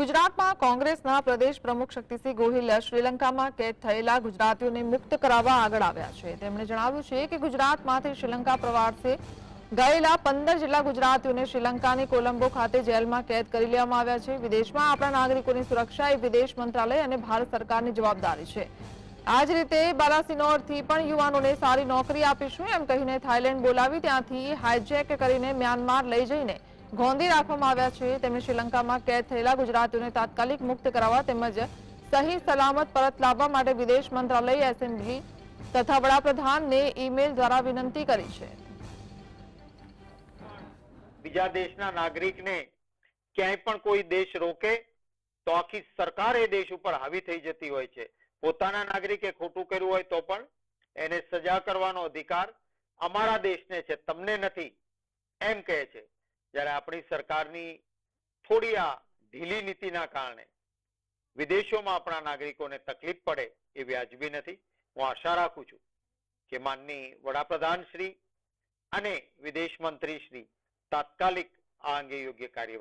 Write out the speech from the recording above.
ગુજરાતમાં કોંગ્રેસના પ્રદેશ પ્રમુખ શક્તિસિંહ ગોહિલ શ્રીલંકામાં કેદ થયેલા ગુજરાતીઓને મુક્ત કરાવવા આગળ આવ્યા છે. તેમણે જણાવ્યું છે કે ગુજરાતમાંથી શ્રીલંકા પ્રવાસે ગયેલા પંદર જેટલા ગુજરાતીઓને શ્રીલંકાની કોલંબો ખાતે જેલમાં કેદ કરી લેવામાં આવ્યા છે. વિદેશમાં આપણા નાગરિકોની સુરક્ષા એ વિદેશ મંત્રાલય અને ભારત સરકારની જવાબદારી છે. આ જ રીતે બાલાસિનોરથી પણ યુવાનોને સારી નોકરી આપીશું એમ કહીને થાઇલેન્ડ બોલાવી ત્યાંથી હાઇજેક કરીને મ્યાનમાર લઈ જઈને ગોંધી રાખવામાં આવ્યા છે. તેમણે શ્રીલંકામાં કેદ થયેલા ગુજરાતીઓને તાત્કાલિક મુક્ત કરાવવા તેમજ સહી, સલામત પરત લાવવા માટે વિદેશ મંત્રાલય એસેમ્બલી તથા વડાપ્રધાનને ઈમેલ દ્વારા વિનંતી કરી છે. બીજા દેશના નાગરિકને ક્યાંય પણ કોઈ દેશ રોકે તો આખી સરકાર એ દેશ ઉપર હાવી થઈ જતી હોય છે. પોતાના નાગરિકે ખોટું કર્યું હોય તો પણ એને સજા કરવાનો અધિકાર અમારા દેશને છે. તમને નથી. એમ કહે છે. જ્યારે આપણી સરકારની થોડી આ ઢીલી નીતિના કારણે વિદેશોમાં આપણા નાગરિકોને તકલીફ પડે એ વ્યાજબી નથી, હું આશા રાખું છું કે માનની વડાપ્રધાન શ્રી અને વિદેશ મંત્રી શ્રી તાત્કાલિક આ અંગે યોગ્ય કાર્ય